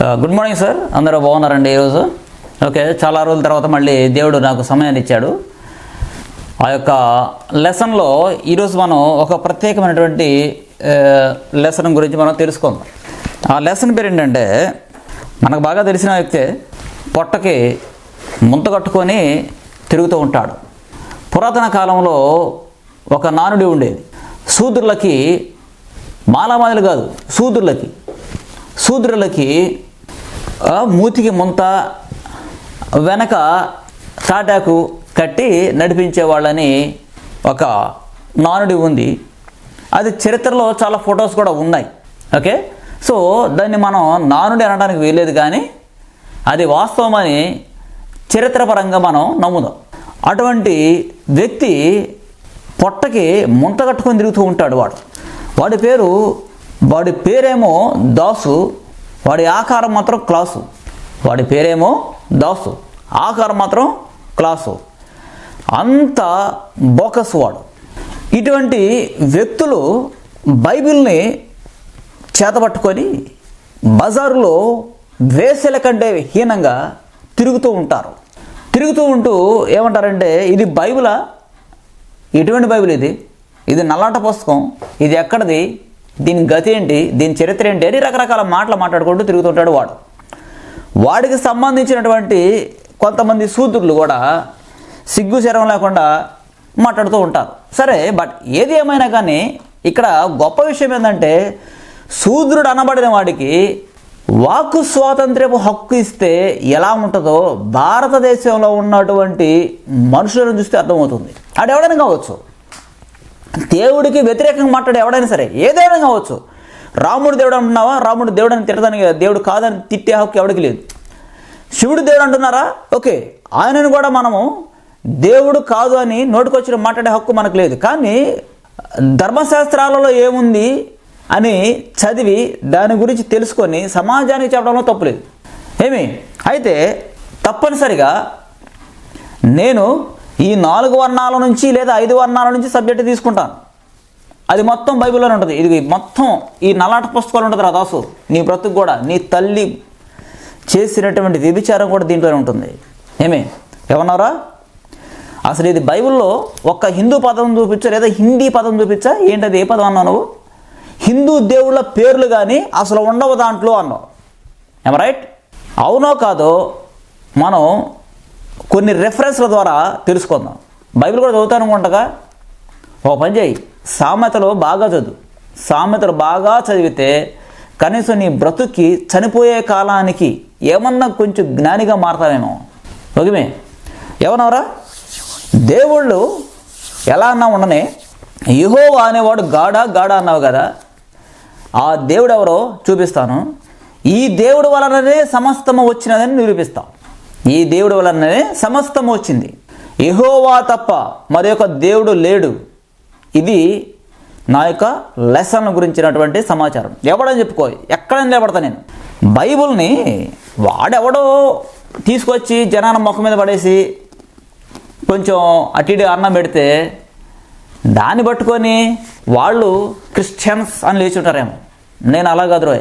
Good morning sir అందరూ బాగున్నారండి ఈరోజు? ఓకే చాలా రోజుల తర్వాత మళ్ళీ దేవుడు నాకు సమయాన్ని ఇచ్చాడు. ఆ యొక్క లెసన్లో ఈరోజు మనం ఒక ప్రత్యేకమైనటువంటి uh, లెసన్ గురించి మనం తెలుసుకుందాం. ఆ లెసన్ పేరు ఏంటంటే మనకు బాగా తెలిసిన వ్యక్తే పొట్టకి ముంత కట్టుకొని తిరుగుతూ ఉంటాడు. పురాతన కాలంలో ఒక నానుడి ఉండేది. సూదుర్లకి మాలామాదులు కాదు శూద్రులకి. శూద్రులకి మూతికి ముంత వెనక తాటాకు కట్టి నడిపించే వాళ్ళని ఒక నానుడి ఉంది. అది చరిత్రలో చాలా ఫొటోస్ కూడా ఉన్నాయి. ఓకే? సో దాన్ని మనం నానుడి అనడానికి వీలేదు కానీ అది వాస్తవమని చరిత్రపరంగా మనం నమ్ముదాం. అటువంటి వ్యక్తి పొట్టకి ముంత కట్టుకొని తిరుగుతూ ఉంటాడు వాడు. వాడి పేరు వాడి పేరేమో దాసు. వాడి ఆకారం మాత్రం క్లాసు. వాడి పేరేమో దాసు. ఆకారం మాత్రం క్లాసు. అంత బోకస్ వాడు. ఇటువంటి వ్యక్తులు బైబిల్ని చేతపట్టుకొని బజారులో వేసెల కంటే హీనంగా తిరుగుతూ ఉంటారు. తిరుగుతూ ఉంటూ ఏమంటారంటే ఇది బైబిలా? ఎటువంటి బైబిల్ ఇది? ఇది నల్లాట పుస్తకం. ఇది ఎక్కడిది? దీని గతి ఏంటి? దీని చరిత్ర ఏంటి? అని రకరకాల మాటలు మాట్లాడుకుంటూ తిరుగుతుంటాడు వాడు. వాడికి సంబంధించినటువంటి కొంతమంది సూత్రులు కూడా సిగ్గు శరం లేకుండా మాట్లాడుతూ ఉంటారు. సరే బట్ ఏది ఏమైనా కానీ ఇక్కడ గొప్ప విషయం ఏంటంటే శూద్రుడు అనబడిన వాడికి వాక్కు స్వాతంత్ర్యపు హక్కు ఇస్తే ఎలా ఉంటుందో భారతదేశంలో ఉన్నటువంటి మనుషులను చూస్తే అర్థమవుతుంది. అది ఎవడైనా కావచ్చు. దేవుడికి వ్యతిరేకంగా మాట్లాడే ఎవడైనా సరే ఏదైనా కావచ్చు. రాముడు దేవుడు అంటున్నావా? రాముడు దేవుడు అని తిట్టడానికి దేవుడు కాదని తిట్టే హక్కు ఎవడికి లేదు. శివుడు దేవుడు అంటున్నారా? ఓకే ఆయనను కూడా మనము దేవుడు కాదు అని నోటికొచ్చిన మాట్లాడే హక్కు మనకు లేదు. కానీ ధర్మశాస్త్రాలలో ఏముంది అని చదివి దాని గురించి తెలుసుకొని సమాజానికి చెప్పడంలో తప్పులేదు ఏమి? అయితే తప్పనిసరిగా నేను ఈ నాలుగు వర్ణాల నుంచి లేదా ఐదు వర్ణాల నుంచి సబ్జెక్ట్ తీసుకుంటాను. అది మొత్తం బైబిల్లోనే ఉంటుంది. ఇది మొత్తం ఈ నలాట పుస్తకాలు ఉంటుంది రా దాసు. నీ బ్రతుకు కూడా నీ తల్లి చేసినటువంటి వ్యభిచారం కూడా దీంట్లోనే ఉంటుంది. ఏమే? ఏమన్నారా అసలు ఇది బైబిల్లో ఒక్క హిందూ పదం చూపించా లేదా హిందీ పదం చూపించా? ఏంటది? ఏ పదం అన్నావు నువ్వు? హిందూ దేవుళ్ళ పేర్లు కానీ అసలు ఉండవు దాంట్లో అన్నావు. ఏమ రైట్ అవునో కాదో మనం కొన్ని రెఫరెన్స్ల ద్వారా తెలుసుకుందాం. బైబిల్ కూడా చదువుతాను అనుకుంటగా ఓ పని చేయి. సామెతలు బాగా చదువు. సామెతలు బాగా చదివితే కనీసం నీ బ్రతుక్కి చనిపోయే కాలానికి ఏమన్నా కొంచెం జ్ఞానిగా మారతామేమో ఓకేమే ఏమన్నావురా? దేవుళ్ళు ఎలా అన్నా ఉండనే యహోవా అనేవాడు గాడా గాడా అన్నావు కదా. ఆ దేవుడు ఎవరో చూపిస్తాను. ఈ దేవుడు వలననే సమస్తము వచ్చినదని నిరూపిస్తాం. ఈ దేవుడు వలననే సమస్తము వచ్చింది. ఎహోవా తప్ప మరి దేవుడు లేడు. ఇది నా యొక్క లెసన్ గురించినటువంటి సమాచారం. ఎవడని చెప్పుకో ఎక్కడ నిలబడతా నేను. బైబుల్ని వాడెవడో తీసుకొచ్చి జనాన్ని ముఖం మీద పడేసి కొంచెం అటు అన్నం పెడితే దాన్ని పట్టుకొని వాళ్ళు క్రిస్టియన్స్ అని లేచి ఉంటారేమో. నేను అలా కాదు రోయ్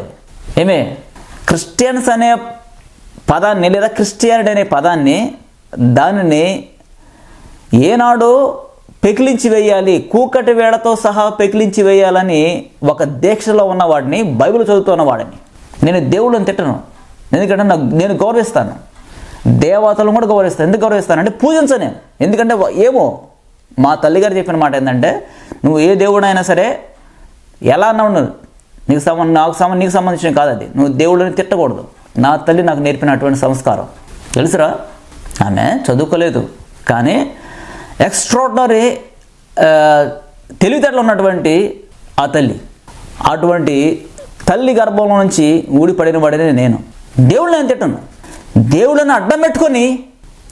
ఏమే? క్రిస్టియన్స్ అనే పదాన్ని లేదా క్రిస్టియానిటీ అనే పదాన్ని దానిని ఏనాడు పెకిలించి వేయాలి కూకటి వేళతో సహా పెకిలించి వేయాలని ఒక దీక్షలో ఉన్న వాడిని బైబిల్ చదువుతున్న వాడిని. నేను దేవుళ్ళని తిట్టను. ఎందుకంటే నాకు నేను గౌరవిస్తాను. దేవతలను కూడా గౌరవిస్తాను. ఎందుకు గౌరవిస్తానంటే పూజించను. ఎందుకంటే ఏమో మా తల్లిగారు చెప్పిన మాట ఏంటంటే నువ్వు ఏ దేవుడైనా సరే ఎలా అన్నా నీకు సంబంధం నాకు సంబంధం నీకు సంబంధించిన కాదు అది. నువ్వు దేవుళ్ళని తిట్టకూడదు. నా తల్లి నాకు నేర్పినటువంటి సంస్కారం. తెలుసురా? ఆమె చదువుకోలేదు. కానీ ఎక్స్ట్రాడినరీ తెలివితేటలు ఉన్నటువంటి ఆ తల్లి. అటువంటి తల్లి గర్భంలో నుంచి ఊడిపడిన వాడిని నేను. దేవుళ్ళని నేను తిట్టను. దేవుళ్ళని అడ్డం పెట్టుకొని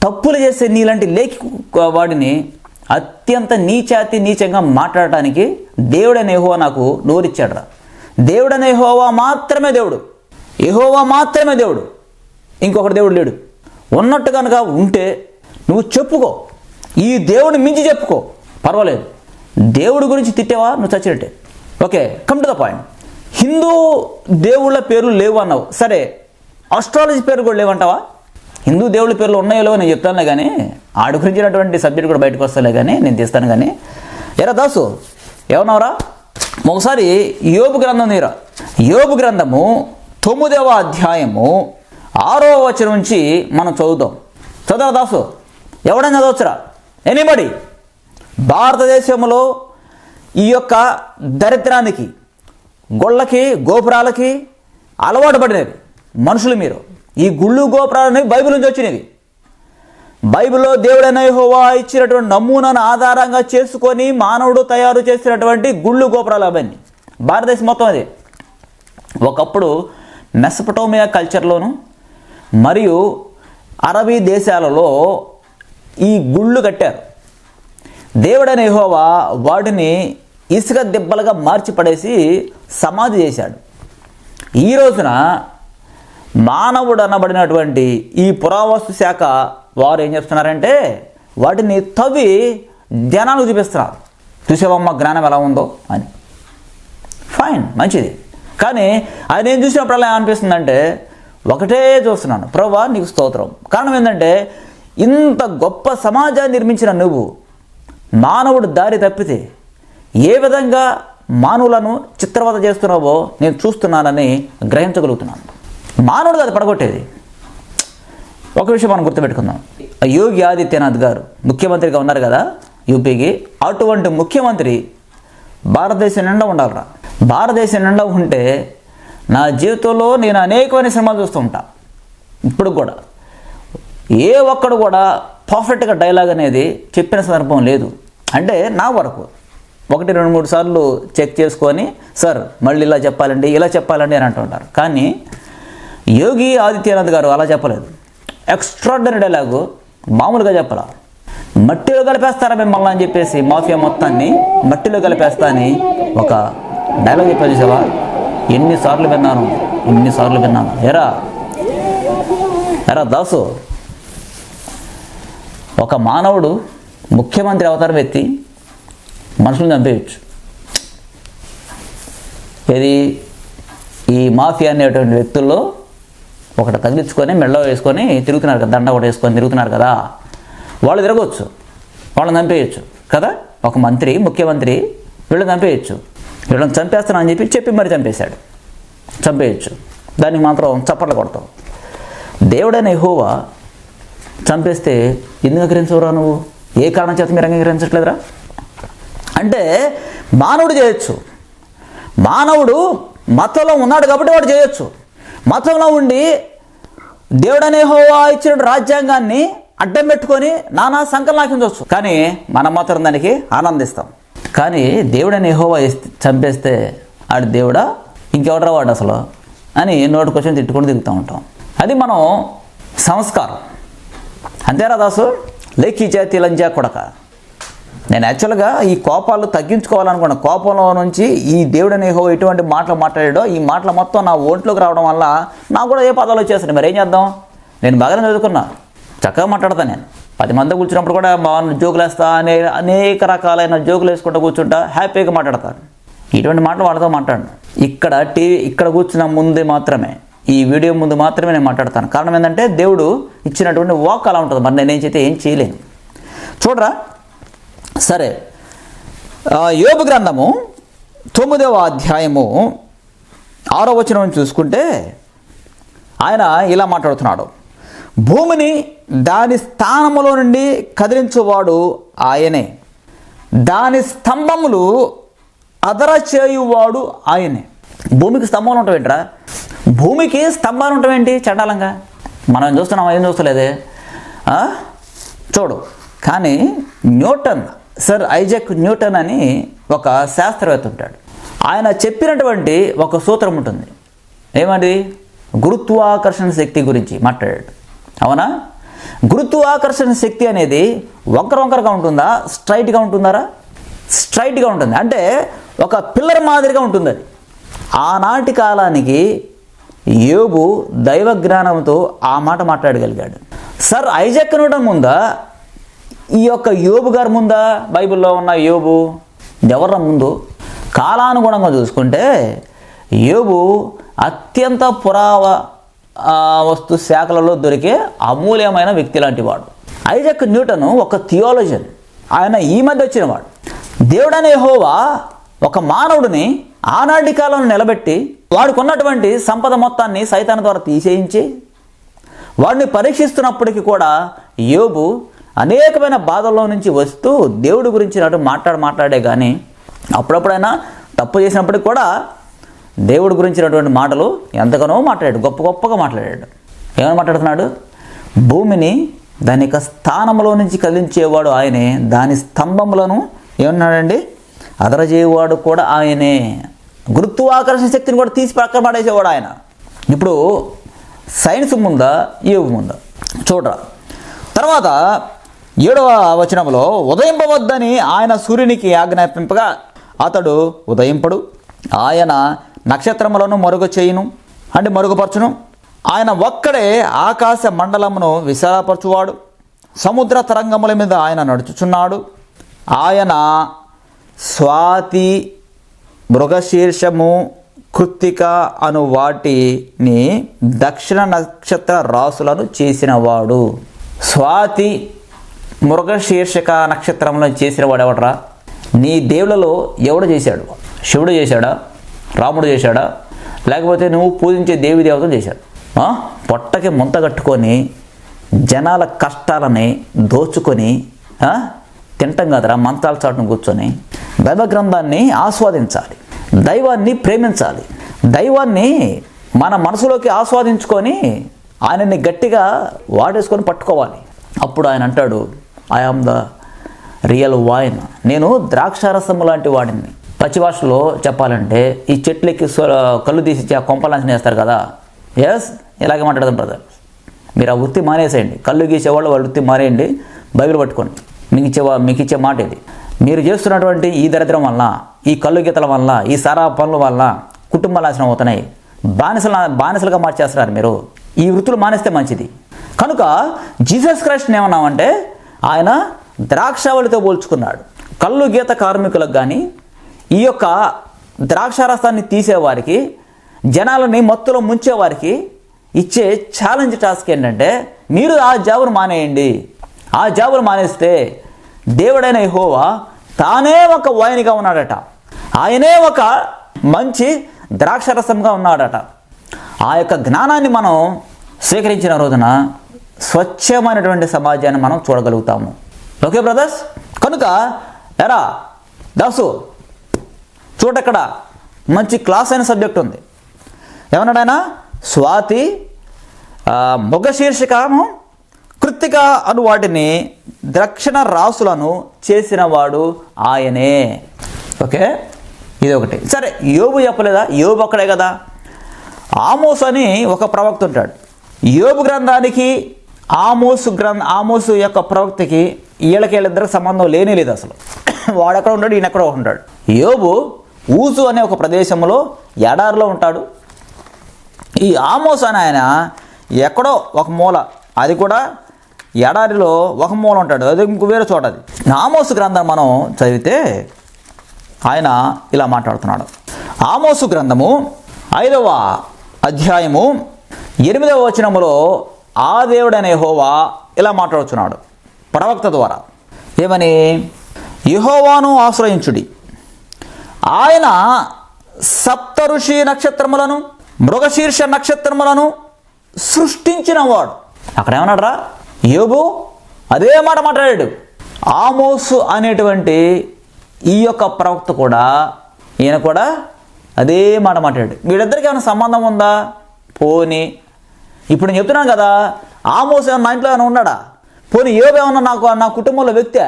తప్పులు చేసే నీలాంటి లేఖి వాడిని అత్యంత నీచాతి నీచంగా మాట్లాడటానికి దేవుడనే హోవా నాకు నోరిచ్చాడురా. దేవుడనే హోవా మాత్రమే దేవుడు. యహోవా మాత్రమే దేవుడు. ఇంకొకటి దేవుడు లేడు. ఉన్నట్టు కనుక ఉంటే నువ్వు చెప్పుకో. ఈ దేవుడిని మించి చెప్పుకో. పర్వాలేదు. దేవుడి గురించి తిట్టావా? నువ్వు చచ్చినట్టే. Okay come to the point Hindu దేవుళ్ళ పేర్లు లేవు అన్నావు. సరే ఆస్ట్రాలజీ పేరు కూడా లేవంటావా? హిందూ దేవుళ్ళ పేర్లు ఉన్నాయో లేవో నేను చెప్తానులే కానీ ఆడి గురించినటువంటి సబ్జెక్ట్ కూడా బయటకు వస్తాలే కానీ నేను తీస్తాను కానీ ఎరా దాసు ఏమన్నావురా? ఒకసారి యోబు గ్రంథం తీరా. యోబు గ్రంథము తొమ్మిదవ అధ్యాయము ఆరో వచనం నుంచి మనం చదువుతాం చదవ దాసు. ఎవడైనా చదవచ్చురా? ఎనీబడి భారతదేశంలో ఈ యొక్క దరిద్రానికి గొళ్ళకి గోపురాలకి అలవాటు పడినవి మనుషులు మీరు. ఈ గుళ్ళు గోపురాలు బైబిల్ నుంచి వచ్చినవి. బైబిల్లో దేవుడైన హోవా ఇచ్చినటువంటి నమూనాను ఆధారంగా చేసుకొని మానవుడు తయారు చేసినటువంటి గుళ్ళు గోపురాలు అవన్నీ. భారతదేశం మొత్తం అది. ఒకప్పుడు మెసపటోమియా కల్చర్లోను మరియు అరబీ దేశాలలో ఈ గుళ్ళు కట్టారు. దేవుడైన హోవా వాటిని ఇసుక దెబ్బలుగా మార్చి పడేసి సమాధి చేశాడు. ఈ రోజున మానవుడు అనబడినటువంటి ఈ పురావస్తు శాఖ వారు ఏం చేస్తున్నారంటే వాటిని తవ్వి జనాలు చూపిస్తున్నారు. చూసావమ్మ జ్ఞానం ఎలా ఉందో అని. ఫైన్ మంచిది. కానీ ఆయన ఏం చూసినప్పుడల్లా ఏమనిపిస్తుందంటే ఒకటే చూస్తున్నాను. ప్రభా నీకు స్తోత్రం. కారణం ఏంటంటే ఇంత గొప్ప సమాజాన్ని నిర్మించిన నువ్వు మానవుడు దారి తప్పితే ఏ విధంగా మానవులను చిత్రవద చేస్తున్నావో నేను చూస్తున్నానని గ్రహించగలుగుతున్నాను. మానవుడు అది పడగొట్టేది. ఒక విషయం మనం గుర్తుపెట్టుకుందాం. యోగి ఆదిత్యనాథ్ గారు ముఖ్యమంత్రిగా ఉన్నారు కదా యూపీకి. అటువంటి ముఖ్యమంత్రి భారతదేశం నిండా ఉండాలిరా. భారతదేశం నిండా ఉంటే నా జీవితంలో నేను అనేకమైన సినిమాలు చూస్తూ ఉంటా. ఇప్పుడు కూడా. ఏ ఒక్కడు కూడా పర్ఫెక్ట్గా డైలాగ్ అనేది చెప్పిన సందర్భం లేదు. అంటే నా వరకు. ఒకటి రెండు మూడు సార్లు చెక్ చేసుకొని సార్ మళ్ళీ ఇలా చెప్పాలండి ఇలా చెప్పాలండి అని అంటుంటారు. కానీ యోగి ఆదిత్యనాథ్ గారు అలా చెప్పలేదు. ఎక్స్ట్రాడనరీ డైలాగు మామూలుగా చెప్పాల. మట్టిలో కలిపేస్తారా మిమ్మల్ని అని చెప్పేసి మాఫియా మొత్తాన్ని మట్టిలో కలిపేస్తా అని ఒక డైలాగ్ చెప్పా చూసావా? ఎన్నిసార్లు విన్నాను ఎన్నిసార్లు విన్నాను. ఎరా ఎరా దాసు? ఒక మానవుడు ముఖ్యమంత్రి అవతారం ఎత్తి మనుషులను చంపేయచ్చు. ఇది ఈ మాఫియా అనేటువంటి వ్యక్తుల్లో ఒకటి తగిలించుకొని మెళ్ళ వేసుకొని తిరుగుతున్నారు కదా దండ ఒకటి వేసుకొని తిరుగుతున్నారు కదా వాళ్ళు తిరగవచ్చు వాళ్ళని చంపేయచ్చు కదా? ఒక మంత్రి ముఖ్యమంత్రి వీళ్ళని చంపేయచ్చు. వీళ్ళని చంపేస్తానని చెప్పి చెప్పి మరి చంపేశాడు. చంపేయచ్చు. దానికి మాత్రం చప్పట్లు కొడతావు. దేవుడైన యెహోవా చంపేస్తే ఎందుకు అంగీకరించవురా నువ్వు? ఏ కారణం చేత మీరు అంగీకరించట్లేదురా? అంటే మానవుడు చేయొచ్చు. మానవుడు మతంలో ఉన్నాడు కాబట్టి వాడు చేయొచ్చు. మతంలో ఉండి దేవుడనే హోవా ఇచ్చిన రాజ్యాంగాన్ని అడ్డం పెట్టుకొని నానా సంకలనాకించవచ్చు కానీ మనం మాత్రం దానికి ఆనందిస్తాం. కానీ దేవుడని హోవా చంపేస్తే ఆడు దేవుడా? ఇంకెవడరా వాడు అసలు? అని నోటికొచ్చి తిట్టుకొని తిరుగుతూ ఉంటాం. అది మనం సంస్కారం. అంతేరా దాసు? లేఖీ జాతి లంజా కొడక. నేను యాక్చువల్గా ఈ కోపాలు తగ్గించుకోవాలనుకున్న కోపంలో నుంచి ఈ దేవుడని హో ఎటువంటి మాటలు మాట్లాడాడో ఈ మాటలు మొత్తం నా ఓట్లోకి రావడం వల్ల నాకు కూడా ఏ పదాలు వచ్చేస్తాయి మరి ఏం చేద్దాం? నేను బాగానే చదువుకున్నా. చక్కగా మాట్లాడతాను నేను. పది మంది కూర్చున్నప్పుడు కూడా బాగా జోకులు వేస్తా అనే అనేక రకాలైన జోకులు వేసుకుంటూ కూర్చుంటా హ్యాపీగా మాట్లాడతాను. ఇటువంటి మాటలు వాళ్ళతో మాట్లాడను. ఇక్కడ టీవీ ఇక్కడ కూర్చున్న ముందే మాత్రమే ఈ వీడియో ముందు మాత్రమే నేను మాట్లాడతాను. కారణం ఏంటంటే దేవుడు ఇచ్చినటువంటి వాక్ అలా ఉంటుంది. మరి నేనేం చేస్తే ఏం చేయలేను. చూడరా? సరే. యోగు గ్రంథము తొమ్మిదవ అధ్యాయము ఆరో వచనం చూసుకుంటే ఆయన ఇలా మాట్లాడుతున్నాడు. భూమిని దాని స్థానములో నుండి కదిలించువాడు ఆయనే. దాని స్తంభములు అదర చేయువాడు ఆయనే. భూమికి స్తంభాలు ఉంటావేంట్రా? భూమికి స్తంభాలు ఉంటావేంటి చండాలంగా? మనం ఏం చూస్తున్నాం? ఏం చూస్తలేదే? చూడు. కానీ న్యూటన్ సర్ ఐజక్ న్యూటన్ అని ఒక శాస్త్రవేత్త ఉంటాడు. ఆయన చెప్పినటువంటి ఒక సూత్రం ఉంటుంది. ఏమండి? గురుత్వాకర్షణ శక్తి గురించి మాట్లాడాడు. అవునా? గురుత్వాకర్షణ శక్తి అనేది వంకరొంకరగా ఉంటుందా? స్ట్రైట్గా ఉంటుందారా? స్ట్రైట్గా ఉంటుంది. అంటే ఒక పిల్లర్ మాదిరిగా ఉంటుంది అది. ఆనాటి కాలానికి యోబు దైవ జ్ఞానంతో ఆ మాట మాట్లాడగలిగాడు. సర్ ఐజక్ న్యూటన్ ముందా? ఈ యొక్క యోబు గారి ముందా? బైబిల్లో ఉన్న యోబు? ఎవరి ముందు? కాలానుగుణంగా చూసుకుంటే యోబు అత్యంత పురావ వస్తు శాఖలలో దొరికే అమూల్యమైన వ్యక్తి లాంటి వాడు. ఐజక్ న్యూటన్ ఒక థియాలజన్ ఆయన ఈ మధ్య వచ్చినవాడు. దేవుడనే హోవా ఒక మానవుడిని ఆనాటి కాలంలో నిలబెట్టి వాడుకున్నటువంటి సంపద మొత్తాన్ని సైతాన్ ద్వారా తీసేయించి వాడిని పరీక్షిస్తున్నప్పటికీ కూడా యోబు అనేకమైన బాధల్లో నుంచి వస్తూ దేవుడి గురించి నాటు మాట్లాడ మాట్లాడే కానీ అప్పుడప్పుడైనా తప్పు చేసినప్పటికి కూడా దేవుడి గురించినటువంటి మాటలు ఎంతగానో మాట్లాడాడు గొప్ప గొప్పగా మాట్లాడాడు. ఏమని మాట్లాడుతున్నాడు? భూమిని దాని యొక్క స్థానంలో నుంచి కదిలించేవాడు ఆయనే దాని స్తంభములను ఏమన్నాడండి? అదరజేయవాడు కూడా ఆయనే. గురుత్వాకర్షణ శక్తిని కూడా తీసి పక్కన పడేసేవాడు ఆయన. ఇప్పుడు సైన్స్ ముందా యోగు ముందా? చూడరా. తర్వాత ఏడవ వచనంలో ఉదయింపవద్దని ఆయన సూర్యునికి ఆజ్ఞాపింపగా అతడు ఉదయింపడు. ఆయన నక్షత్రములను మరుగు చేయును అంటే మరుగుపరచును. ఆయన ఒక్కడే ఆకాశ మండలమును విశాలపరచువాడు. సముద్ర తరంగముల మీద ఆయన నడుచుచున్నాడు. ఆయన స్వాతి మృగశీర్షము కృత్తిక అను వాటిని దక్షిణ నక్షత్ర రాసులను చేసినవాడు. స్వాతి మృగశీర్షక నక్షత్రంలో చేసినవాడు ఎవడరా నీ దేవుళ్ళలో ఎవడు చేశాడు? శివుడు చేశాడా? రాముడు చేశాడా? లేకపోతే నువ్వు పూజించే దేవి దేవతలు చేశాడు పొట్టకి ముంత కట్టుకొని జనాల కష్టాలని దోచుకొని తింటాం కదరా మంత్రాలు చాటును కూర్చొని దైవ గ్రంథాన్ని ఆస్వాదించాలి దైవాన్ని ప్రేమించాలి దైవాన్ని మన మనసులోకి ఆస్వాదించుకొని ఆయనని గట్టిగా వాడేసుకొని పట్టుకోవాలి. అప్పుడు ఆయన అంటాడు I am the real vine నేను ద్రాక్షారసము లాంటి వాడిని. పచ్చి భాషలో చెప్పాలంటే ఈ చెట్లకి కళ్ళు తీసి ఆ కొంపలాంచిన వేస్తారు కదా? ఎస్ ఇలాగే మాట్లాడదాం బ్రదర్ మీరు ఆ వృత్తి మానేసేయండి. కళ్ళు గీసేవాళ్ళు వాళ్ళ వృత్తి మానేయండి బైబిల్ పట్టుకోండి. మీకు ఇచ్చే మీకు ఇచ్చే మాట ఇది. మీరు చేస్తున్నటువంటి ఈ దరిద్రం వల్ల ఈ కళ్ళు గీతల వల్ల ఈ సారా పనుల వల్ల కుటుంబ నాశనం అవుతున్నాయి. బానిసల బానిసలుగా మార్చేస్తున్నారు మీరు. ఈ వృత్తులు మానేస్తే మంచిది. కనుక జీసస్ క్రైస్ట్ని ఏమన్నామంటే ఆయన ద్రాక్షావళితో పోల్చుకున్నాడు. కళ్ళు గీత కార్మికులకు కానీ ఈ యొక్క ద్రాక్షారసాన్ని తీసేవారికి జనాలని మత్తులో ముంచేవారికి ఇచ్చే ఛాలెంజ్ టాస్క్ ఏంటంటే మీరు ఆ జాబును మానేయండి. ఆ జాబును మానేస్తే దేవుడైన హోవా తానే ఒక వైన్గా ఉన్నాడట. ఆయనే ఒక మంచి ద్రాక్షరసంగా ఉన్నాడట. ఆ యొక్క జ్ఞానాన్ని మనం స్వీకరించిన రోజున స్వచ్ఛమైనటువంటి సమాజాన్ని మనం చూడగలుగుతాము. Okay brothers? కనుక ఎరా దాసు చూడక్కడ మంచి క్లాస్ అయిన సబ్జెక్ట్ ఉంది. ఏమన్నాడైనా స్వాతి ముఖ శీర్షికము కృత్తిక అను వాటిని దక్షిణ రాసులను చేసినవాడు ఆయనే. ఓకే? ఇది ఒకటి సరే యోబు చెప్పలేదా? యోబు ఒక్కడే కదా. ఆమోస్ అని ఒక ప్రవక్త ఉంటాడు. యోబు గ్రంథానికి ఆమోసు గ్రంథ ఆమోసు యొక్క ప్రవక్తకి వీళ్ళకి వీళ్ళిద్దరికి సంబంధం లేనే లేదు అసలు. వాడెక్కడ ఉంటాడు ఈయన ఎక్కడో ఉంటాడు యోబు ఊజు అనే ఒక ప్రదేశంలో ఎడారిలో ఉంటాడు. ఈ ఆమోస్ అని ఆయన ఎక్కడో ఒక మూల అది కూడా ఎడారిలో ఒక మూల ఉంటాడు. అది ఇంకో వేరే చోట అది. ఆమోస్ గ్రంథం మనం చదివితే ఆయన ఇలా మాట్లాడుతున్నాడు. ఆమోసు గ్రంథము ఐదవ అధ్యాయము ఎనిమిదవ వచనములో ఆ దేవుడనే హోవా ఇలా మాట్లాడుతున్నాడు ప్రవక్త ద్వారా. ఏమని? యహోవాను ఆశ్రయించుడి. ఆయన సప్త ఋషి నక్షత్రములను మృగశీర్ష నక్షత్రములను సృష్టించినవాడు అక్కడ ఏమన్నాడరా యోబు అదే మాట మాట్లాడాడు. ఆమోసు అనేటువంటి ఈ యొక్క ప్రవక్త కూడా ఈయన కూడా అదే మాట మాట్లాడాడు. వీళ్ళిద్దరికి ఏమైనా సంబంధం ఉందా? పోని. ఇప్పుడు నేను చెప్తున్నాను కదా ఆమోస్ ఏమన్నా నా ఇంట్లో ఏమైనా ఉన్నాడా? పోనీ యోబు ఏమన్నా నాకు నా కుటుంబంలో వ్యక్తే?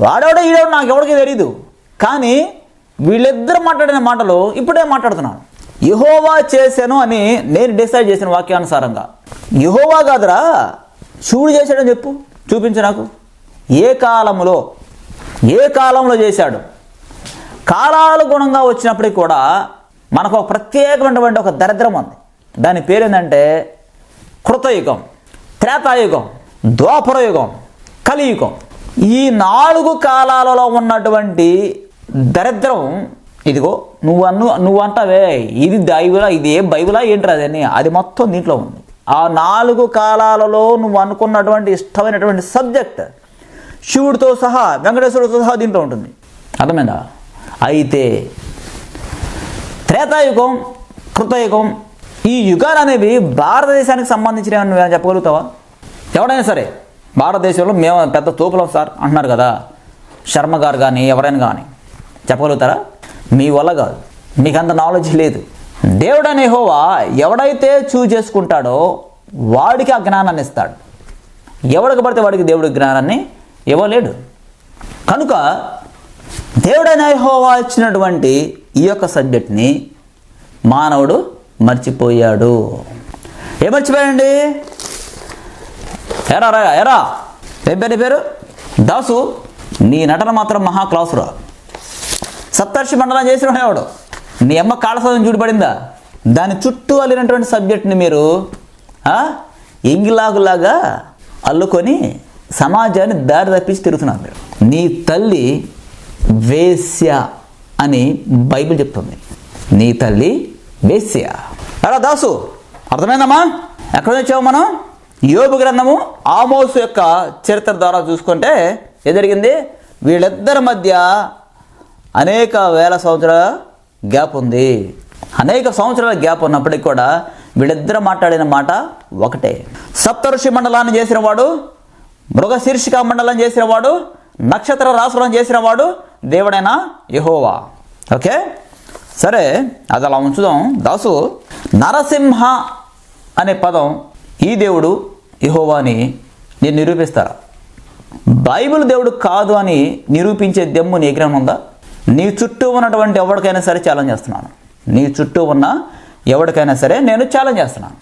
వాడెవడో ఈడెవడో నాకు ఎవరికి తెలియదు కానీ వీళ్ళిద్దరు మాట్లాడిన మాటలు ఇప్పుడే మాట్లాడుతున్నాను. యహోవా చేశాను అని నేను డిసైడ్ చేసిన వాక్యానుసారంగా. యహోవా కాదురా శివుడు చేశాడని చెప్పు చూపించు నాకు. ఏ కాలంలో ఏ కాలంలో చేశాడు? కాలానుగుణంగా వచ్చినప్పటికి కూడా మనకు ఒక ప్రత్యేకమైనటువంటి ఒక దరిద్రం ఉంది. దాని పేరు ఏంటంటే కృతయుగం త్రేతాయుగం ద్వాపరయుగం కలియుగం. ఈ నాలుగు కాలాలలో ఉన్నటువంటి దరిద్రం. ఇదిగో నువ్వు అన్ను నువ్వు అంటావే ఇది దైవులా ఇది ఏ బైబిలా ఏంటి అదని అది మొత్తం దీంట్లో ఉంది. ఆ నాలుగు కాలాలలో నువ్వు అనుకున్నటువంటి ఇష్టమైనటువంటి సబ్జెక్ట్ శివుడితో సహా వెంకటేశ్వరుడితో సహా దీంట్లో ఉంటుంది. అర్థమైందా? అయితే త్రేతాయుగం కృతయుగం ఈ యుగాలు అనేవి భారతదేశానికి సంబంధించినవి చెప్పగలుగుతావా? ఎవడైనా సరే భారతదేశంలో మేము పెద్ద తోపులం సార్ అంటున్నారు కదా. శర్మ గారు కానీ ఎవరైనా కానీ చెప్పగలుగుతారా? మీ వల్ల కాదు. మీకు అంత నాలెడ్జ్ లేదు. దేవుడు అనే హోవా ఎవడైతే చూజ్ చేసుకుంటాడో వాడికి ఆ జ్ఞానాన్ని ఇస్తాడు. ఎవడికి పడితే వాడికి దేవుడి జ్ఞానాన్ని ఇవ్వలేడు. కనుక దేవుడైన హోవా ఇచ్చినటువంటి ఈ యొక్క సబ్జెక్ట్ని మానవుడు మర్చిపోయాడు. ఏ మర్చిపోయాడండి? ఎరా రా ఎరా. ఏం పేరు పేరు? దాసు. నీ నటన మాత్రం మహా క్లాసురా. సప్తర్షి మండలం చేసిన వాడు నీ అమ్మ కాళసోదం చూడబడిందా? దాని చుట్టూ అల్లినటువంటి సబ్జెక్ట్ని మీరు ఆ, ఎంగిలాగులాగా అల్లుకొని సమాజాన్ని దారి తప్పించి తిరుగుతున్నారు మీరు. నీ తల్లి వేశ్య అని బైబిల్ చెప్తుంది. నీ తల్లి వేశ్య. అలా దాసు అర్థమైందమ్మా? ఎక్కడ వచ్చావు మనం? యోగు గ్రంథము ఆమోసు యొక్క చరిత్ర ద్వారా చూసుకుంటే ఏం జరిగింది? వీళ్ళిద్దరి మధ్య అనేక వేల సంవత్సరాల గ్యాప్ ఉంది. అనేక సంవత్సరాల గ్యాప్ ఉన్నప్పటికీ కూడా వీళ్ళిద్దరు మాట్లాడిన మాట ఒకటే. సప్తఋషి మండలాన్ని చేసిన వాడు మృగ శీర్షిక మండలం చేసిన వాడు నక్షత్ర రాసులను చేసిన వాడు దేవుడైన యహోవా. ఓకే? సరే అది అలా ఉంచుదాం. దాసు నరసింహ అనే పదం ఈ దేవుడు యహోవా అని నేను నిరూపిస్తారా. బైబిల్ దేవుడు కాదు అని నిరూపించే దెమ్ము నీ ఉందా? నీ చుట్టూ ఉన్నటువంటి ఎవరికైనా సరే ఛాలెంజ్ చేస్తున్నాను. నీ చుట్టూ ఉన్న ఎవరికైనా సరే నేను ఛాలెంజ్ చేస్తున్నాను.